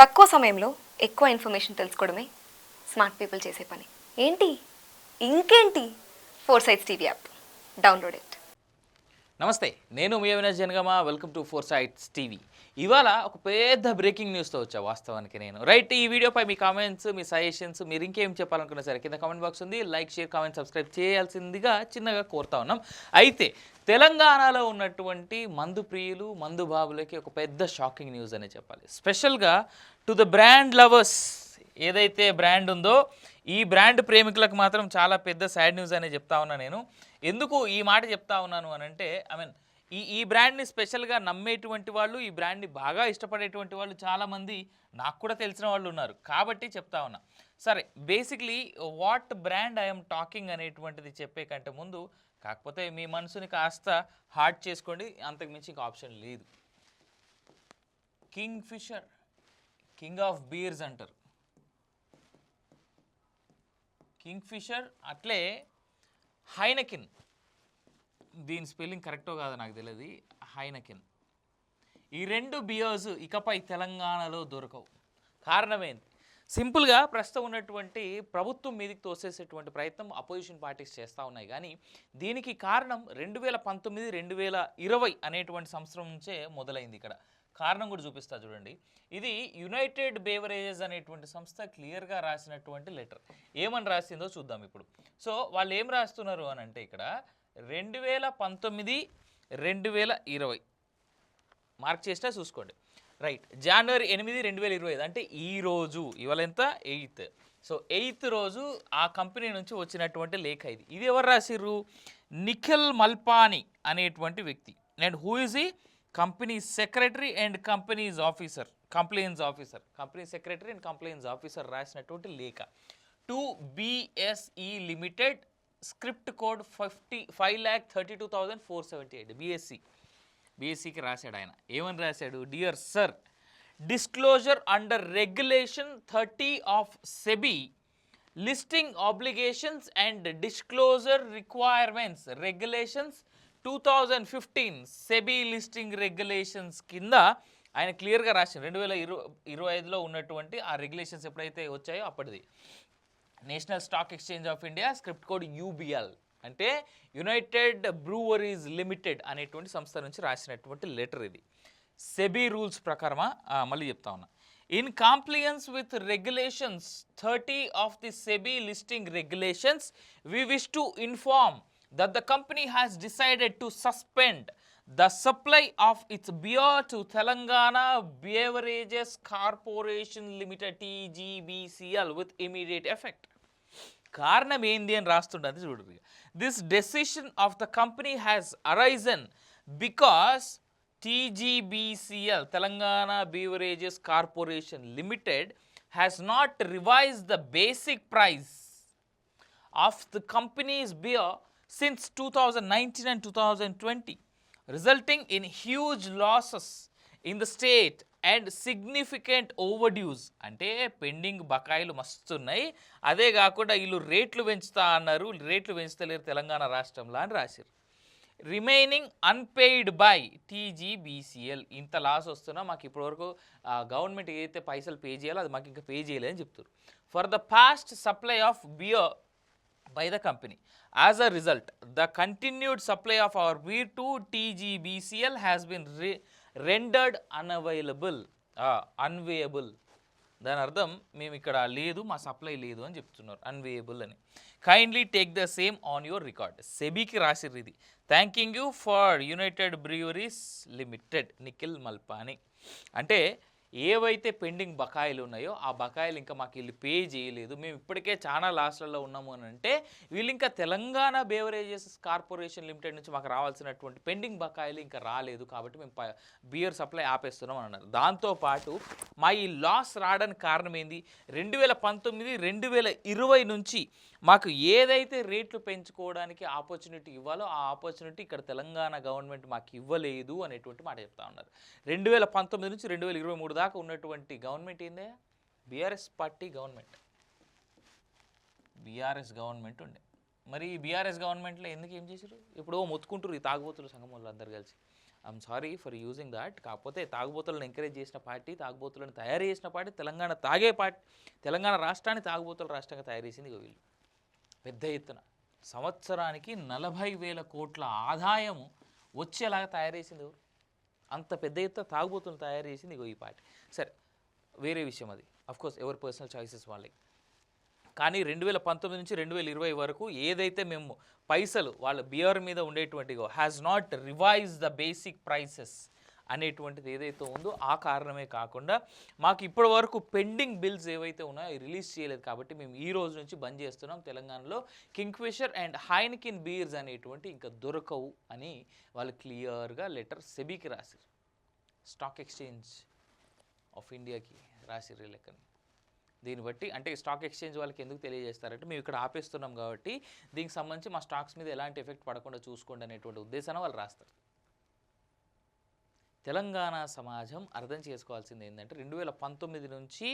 తక్కువ సమయంలో ఎక్కువ ఇన్ఫర్మేషన్ తెలుసుకోవడమే స్మార్ట్ పీపుల్ చేసే పని. ఏంటి? ఇంకేంటి? Four sides TV app download it నమస్తే నేను మీ Avinash Janagama. Welcome to four sides TV ఇవాళ ఒక పెద్ద బ్రేకింగ్ న్యూస్తో వచ్చా వాస్తవానికి నేను. రైట్ ఈ వీడియోపై మీ కామెంట్స్ మీ సజెషన్స్ మీరు ఇంకేం చెప్పాలనుకున్నా సరే కింద కామెంట్ బాక్స్ ఉంది. లైక్ షేర్ కామెంట్ సబ్స్క్రైబ్ చేయాల్సిందిగా చిన్నగా కోరుతా ఉన్నాం. అయితే తెలంగాణలో ఉన్నటువంటి మందు ప్రియులు మందు బాబులకి ఒక పెద్ద షాకింగ్ న్యూస్ అనే చెప్పాలి. స్పెషల్గా టు ద బ్రాండ్ లవర్స్ ఏదైతే బ్రాండ్ ఉందో ఈ బ్రాండ్ ప్రేమికులకు మాత్రం చాలా పెద్ద సాడ్ న్యూస్ అనే చెప్తా ఉన్నా నేను. ఎందుకు ఈ మాట చెప్తా ఉన్నాను అని అంటే ఐ మీన్ ఈ ఈ బ్రాండ్ని స్పెషల్గా నమ్మేటువంటి వాళ్ళు ఈ బ్రాండ్ని బాగా ఇష్టపడేటువంటి వాళ్ళు చాలామంది నాకు కూడా తెలిసిన వాళ్ళు ఉన్నారు. కాబట్టి చెప్తా ఉన్నా. సరే basically what brand I'm talking అనేటువంటిది చెప్పే కంటే ముందు కాకపోతే మీ మనసుని కాస్త హార్డ్ చేసుకోండి అంతకు మించి ఇంకా ఆప్షన్ లేదు. Kingfisher king of beers అంటారు. కింగ్ ఫిషర్ అట్లే హైనకిన్. దీని స్పెల్లింగ్ కరెక్టో కాదు నాకు తెలియదు హైనకిన్. ఈ రెండు బియర్స్ ఇకపై తెలంగాణలో దొరకవు. కారణమేంటి సింపుల్గా ప్రస్తుతం ఉన్నటువంటి ప్రభుత్వం మీదకి తోసేసేటువంటి ప్రయత్నం అపోజిషన్ పార్టీస్ చేస్తూ ఉన్నాయి. కానీ దీనికి కారణం రెండు వేల పంతొమ్మిది రెండు వేల ఇరవై అనేటువంటి సంవత్సరం నుంచే మొదలైంది ఇక్కడ. కారణం కూడా చూపిస్తా చూడండి. ఇది యునైటెడ్ బేవరేజెస్ అనేటువంటి సంస్థ క్లియర్గా రాసినటువంటి లెటర్. ఏమని రాసిందో చూద్దాం ఇప్పుడు. సో వాళ్ళు ఏం రాస్తున్నారు అని అంటే ఇక్కడ రెండు వేల పంతొమ్మిది రెండు వేల ఇరవై. మార్క్ చేసినా చూసుకోండి. రైట్ జనవరి ఎనిమిది రెండు వేల ఇరవై ఐదు. అంటే ఈ రోజు ఇవాళ ఎంత? ఎయిత్. సో ఎయిత్ రోజు ఆ కంపెనీ నుంచి వచ్చినటువంటి లేఖ ఇది. ఇది ఎవరు రాసిర్రు? నిఖిల్ మల్పాని అనేటువంటి వ్యక్తి. అండ్ హూ ఇస్ ఈ company secretary and companies officer. Compliance officer. Company secretary and compliance officer రాసినటువంటి లేఖ. To BSE limited script code fifty five lakh thirty two thousand four seventy eight BSE బీఎస్సీకి రాశాడు ఆయన. ఏమని రాశాడు? Dear sir disclosure under regulation thirty of SEBI listing obligations and disclosure requirements regulations two thousand fifteen SEBI listing regulations కింద ఆయన క్లియర్గా రాసింది రెండు వేల ఇరవై ఇరవై ఐదులో ఉన్నటువంటి ఆ రెగ్యులేషన్స్ ఎప్పుడైతే వచ్చాయో అప్పటిది. National Stock Exchange of India script code UBL. అంటే యునైటెడ్ బ్రూవరీస్ లిమిటెడ్ అనేటువంటి సంస్థ నుంచి రాసినటువంటి లెటర్ ఇది. సెబీ రూల్స్ ప్రకారమా? మళ్ళీ చెప్తా ఉన్నా. In compliance with regulations thirty of the SEBI listing regulations we wish to inform that the company has decided to suspend the supply of its beer to Telangana Beverages Corporation Limited TGBCL with immediate effect. కారణం ఏంది అని రాస్తుండది చూడండి this decision of the company has arisen because TGBCL Telangana beverages corporation limited has not revise the basic price of the company's beer since 2019 and 2020, Resulting in huge losses in the state and significant overdues అంటే pending బకాయిలు మస్తున్నాయి. అదే కాకుండా వీళ్ళు రేట్లు పెంచుతా అన్నారు. రేట్లు పెంచుతలేరు తెలంగాణ రాష్ట్రంలో అని రాశారు రిమైనింగ్ అన్పెయిడ్ బై టీజీబీసీఎల్ ఇంత లాస్ వస్తున్నా మాకు ఇప్పటివరకు గవర్నమెంట్ ఏదైతే పైసలు పే చేయాలో అది మాకు ఇంకా పే చేయలేదని చెప్తారు for the past supply of beer by the company as a result the continued supply of our we to TGBCL has been re rendered unavailable unviable దాని అర్థం మేము ఇక్కడ లేదు మా సప్లై లేదు అని చెప్తున్నారు అన్వేయబుల్ అని. Kindly take the same on your record సెబీకి రాసిర్రు ఇది. Thanking you for United Breweries limited Nikhil Malpani అంటే ఏవైతే పెండింగ్ బకాయిలు ఉన్నాయో ఆ బకాయిలు ఇంకా మాకు వీళ్ళు పే చేయలేదు. మేము ఇప్పటికే చాలా లాస్ట్లలో ఉన్నాము అని అంటే వీళ్ళు ఇంకా తెలంగాణ బేవరేజెస్ కార్పొరేషన్ లిమిటెడ్ నుంచి మాకు రావాల్సినటువంటి పెండింగ్ బకాయిలు ఇంకా రాలేదు కాబట్టి మేము ప- బియర్ సప్లై ఆపేస్తున్నాం అని అన్నారు. దాంతోపాటు మా ఈ లాస్ రావడానికి కారణం ఏంది? రెండు వేల పంతొమ్మిది రెండు వేల ఇరవై నుంచి మాకు ఏదైతే రేట్లు పెంచుకోవడానికి ఆపర్చునిటీ ఇవ్వాలో ఆ ఆపర్చునిటీ ఇక్కడ తెలంగాణ గవర్నమెంట్ మాకు ఇవ్వలేదు అనేటువంటి మాట చెప్తా ఉన్నారు. రెండు వేల పంతొమ్మిది నుంచి రెండు వేల ఇరవై మూడు దాకా ఉన్నటువంటి గవర్నమెంట్ ఏందే? BRS party government. BRS government ఉండే. మరి ఈ బీఆర్ఎస్ గవర్నమెంట్లో ఎందుకు ఏం చేశారు ఎప్పుడో మొత్తుకుంటారు ఈ తాగుబోతులు సంఘం వాళ్ళు అందరు కలిసి. I'm sorry for using that కాకపోతే తాగుబోతులను ఎంకరేజ్ చేసిన పార్టీ తాగుబోతులను తయారు చేసిన పార్టీ తెలంగాణ తాగే పార్టీ తెలంగాణ రాష్ట్రాన్ని తాగుబోతుల రాష్ట్రంగా తయారు చేసింది వీళ్ళు. పెద్ద ఎత్తున. సంవత్సరానికి నలభై వేల కోట్ల ఆదాయం వచ్చేలాగా తయారు చేసింది ఎవరు? అంత పెద్ద ఎత్తున తాగుబోతులు తయారు చేసింది ఇగో ఈ పార్టీ సరే వేరే విషయం అది. కోర్స్ ఎవరి పర్సనల్ చాయిసెస్ వాళ్ళకి కానీ రెండు వేల పంతొమ్మిది నుంచి రెండు వేల ఇరవై వరకు ఏదైతే మేము పైసలు వాళ్ళ బియర్ మీద ఉండేటువంటిగో has not revise the basic prices అనేటువంటిది ఏదైతే ఉందో ఆ కారణమే కాకుండా మాకు ఇప్పటి వరకు పెండింగ్ బిల్స్ ఏవైతే ఉన్నాయో రిలీజ్ చేయలేదు కాబట్టి మేము ఈ రోజు నుంచి బంద్ చేస్తున్నాం. తెలంగాణలో కింగ్ఫిషర్ అండ్ హైన్కిన్ బీర్స్ అనేటువంటి ఇంకా దొరకవు అని వాళ్ళు క్లియర్గా లెటర్ సెబీకి రాశారు స్టాక్ ఎక్స్చేంజ్ ఆఫ్ ఇండియాకి రాసిర్రు లెక్కని. దీన్ని బట్టి అంటే స్టాక్ ఎక్స్చేంజ్ వాళ్ళకి ఎందుకు తెలియజేస్తారంటే మేము ఇక్కడ ఆపేస్తున్నాం కాబట్టి దీనికి సంబంధించి మా స్టాక్స్ మీద ఎలాంటి ఎఫెక్ట్ పడకుండా చూసుకోండి అనేటువంటి ఉద్దేశాన్ని వాళ్ళు రాస్తారు. తెలంగాణ సమాజం అర్థం చేసుకోవాల్సింది ఏంటంటే రెండు వేల పంతొమ్మిది నుంచి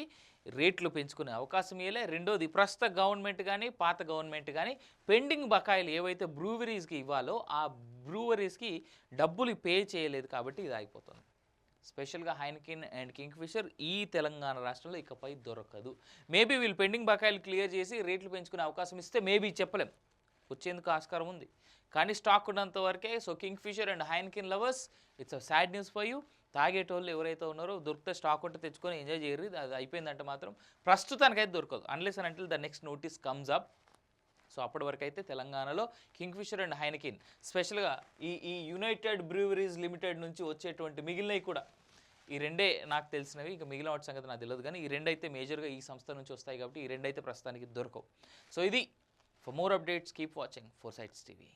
రేట్లు పెంచుకునే అవకాశం ఇవ్వలే రెండోది ప్రస్తుత గవర్నమెంట్ కానీ పాత గవర్నమెంట్ కానీ పెండింగ్ బకాయిలు ఏవైతే బ్రూవరీస్కి ఇవ్వాలో ఆ బ్రూవరీస్కి డబ్బులు పే చేయలేదు కాబట్టి ఇది ఆగిపోతుంది. స్పెషల్గా హైన్కిన్ అండ్ కింగ్ఫిషర్ ఈ తెలంగాణ రాష్ట్రంలో ఇకపై దొరకదు. మేబీ వీళ్ళు పెండింగ్ బకాయిలు క్లియర్ చేసి రేట్లు పెంచుకునే అవకాశం ఇస్తే మేబీ చెప్పలేం. వచ్చేందుకు ఆస్కారం ఉంది. కానీ స్టాక్ ఉన్నంత వరకే so Kingfisher and Heineken lovers it's a sad news for you. తాగేటోళ్ళు ఎవరైతే ఉన్నారో దొరికితే స్టాక్ ఉంటే తెచ్చుకొని ఎంజాయ్ చేయరు అది అయిపోయిందంటే మాత్రం ప్రస్తుతానికైతే దొరకదు. అన్లెస్ అని అంటే the next notice comes up so అప్పటి వరకు అయితే తెలంగాణలో కింగ్ఫిషర్ అండ్ హైనకిన్ స్పెషల్గా ఈ ఈ యునైటెడ్ బ్రూవరీస్ లిమిటెడ్ నుంచి వచ్చేటువంటి మిగిలినవి కూడా ఈ రెండే నాకు తెలిసినవి. ఇంకా మిగిలిన వాటి సంగతి నాకు తెలియదు కానీ ఈ రెండైతే మేజర్గా ఈ సంస్థ నుంచి వస్తాయి కాబట్టి ఈ రెండైతే ప్రస్తుతానికి దొరకవు. సో ఇది for more updates keep watching four sides TV